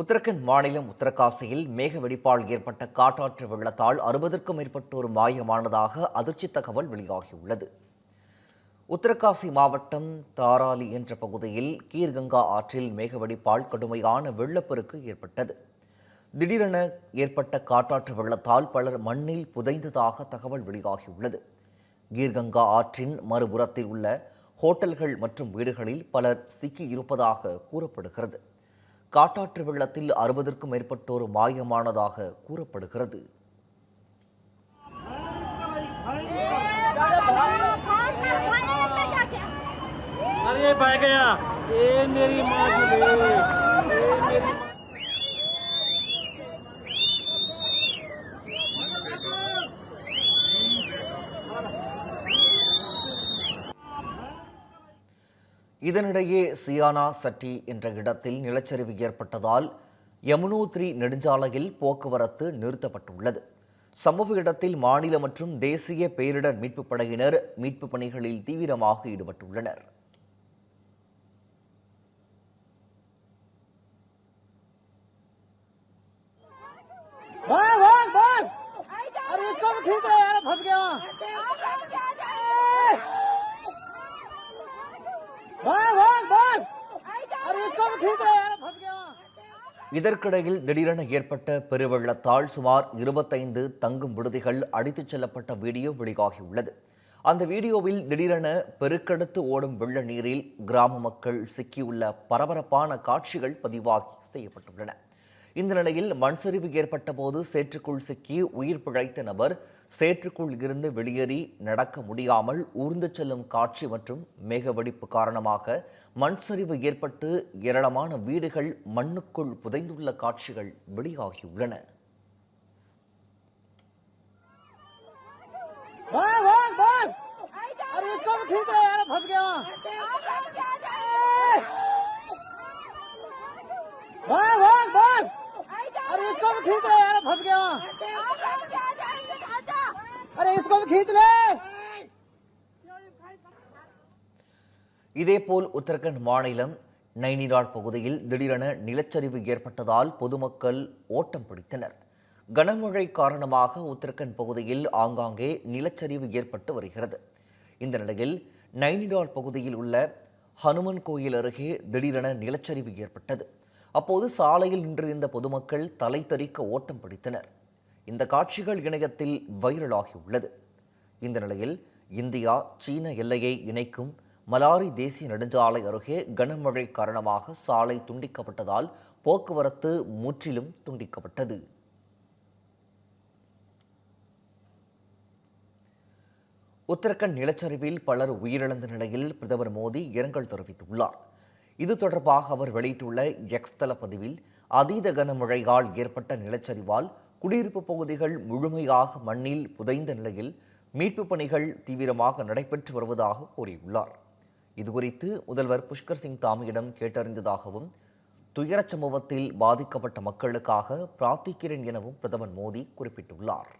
உத்தரகண்ட் மாநிலம் உத்தரகாசியில் மேக வெடிப்பால் ஏற்பட்ட காட்டாற்று வெள்ளத்தால் அறுபதற்கும் மேற்பட்டோர் மாயமானதாக அதிர்ச்சி தகவல் வெளியாகியுள்ளது. உத்தரகாசி மாவட்டம் தாராலி என்ற பகுதியில் கீர்கங்கா ஆற்றில் மேக வெடிப்பால் கடுமையான வெள்ளப்பெருக்கு ஏற்பட்டது. திடீரென ஏற்பட்ட காட்டாற்று வெள்ளத்தால் பலர் மண்ணில் புதைந்ததாக தகவல் வெளியாகியுள்ளது. கீர்கங்கா ஆற்றின் மறுபுறத்தில் உள்ள ஹோட்டல்கள் மற்றும் வீடுகளில் பலர் சிக்கி இருப்பதாக கூறப்படுகிறது. காட்டாற்று வெள்ளத்தில் அறுபதற்கும் மேற்பட்டோர் மாயமானதாக கூறப்படுகிறது अरे ये बह गया ये मेरी माँ झूले ये मेरी माँ இதனிடையே சியானா சட்டி என்ற இடத்தில் நிலச்சரிவு ஏற்பட்டதால் யமுனோத்ரி நெடுஞ்சாலையில் போக்குவரத்து நிறுத்தப்பட்டுள்ளது சம்பவ இடத்தில் மாநில மற்றும் தேசிய பேரிடர் மீட்புப் படையினர் மீட்புப் பணிகளில் தீவிரமாக ஈடுபட்டுள்ளனர் भाग भाग भाग अरे इसको भी खींच रहा यार फंस गया இதற்கிடையில் திடீரென ஏற்பட்ட பெருவெள்ளத்தால் சுமார் இருபத்தைந்து தங்கும் விடுதிகள் அடித்துச் செல்லப்பட்ட வீடியோ வெளியாகியுள்ளது. அந்த வீடியோவில் திடீரென பெருக்கெடுத்து ஓடும் வெள்ள நீரில் கிராம மக்கள் சிக்கியுள்ள பரபரப்பான காட்சிகள் பதிவாகி செய்யப்பட்டுள்ளன. இந்த நிலையில் மண் சரிவு ஏற்பட்ட போது சேற்றுக்குள் சிக்கி உயிர் பிழைத்த நபர் சேற்றுக்குள் இருந்து வெளியேறி நடக்க முடியாமல் ஊர்ந்து செல்லும் காட்சி மற்றும் மேகவெடிப்பு காரணமாக மண் சரிவு ஏற்பட்டு ஏராளமான வீடுகள் மண்ணுக்குள் புதைந்துள்ள காட்சிகள் வெளியாகியுள்ளன भाग भाग भाग अरे इसको भी खींच रहा यार फंस गया இதேபோல் உத்தரகண்ட் மாநிலம் நைனிடால் பகுதியில் திடீரென நிலச்சரிவு ஏற்பட்டதால் பொதுமக்கள் ஓட்டம் பிடித்தனர். கனமழை காரணமாக உத்தரகண்ட் பகுதியில் ஆங்காங்கே நிலச்சரிவு ஏற்பட்டு வருகிறது. இந்த நிலையில் நைனிடால் பகுதியில் உள்ள ஹனுமன் கோயில் அருகே திடீரென நிலச்சரிவு ஏற்பட்டது. அப்போது சாலையில் நின்றிருந்த பொதுமக்கள் தலை தறிக்க ஓட்டம் பிடித்தனர். இந்த காட்சிகள் இணையத்தில் வைரலாகியுள்ளது இந்த நிலையில் இந்தியா சீன எல்லையை இணைக்கும் மலாரி தேசிய நெடுஞ்சாலை அருகே கனமழை காரணமாக சாலை துண்டிக்கப்பட்டதால் போக்குவரத்து முற்றிலும் துண்டிக்கப்பட்டது. உத்தரகண்ட் நிலச்சரிவில் பலர் உயிரிழந்த நிலையில் பிரதமர் மோடி இரங்கல் தெரிவித்துள்ளார். இது தொடர்பாக அவர் வெளியிட்டுள்ள எக்ஸ் தள பதிவில் அதீத கனமழையால் ஏற்பட்ட நிலச்சரிவால் குடியிருப்பு பகுதிகள் முழுமையாக மண்ணில் புதைந்த நிலையில் மீட்புப் பணிகள் தீவிரமாக நடைபெற்று வருவதாக கூறியுள்ளார். இதுகுறித்து முதல்வர் புஷ்கர் சிங் தாமியிடம் கேட்டறிந்ததாகவும் துயரச் சம்பவத்தில் பாதிக்கப்பட்ட மக்களுக்காக பிரார்த்திக்கிறேன் எனவும் பிரதமர் மோடி குறிப்பிட்டுள்ளார்.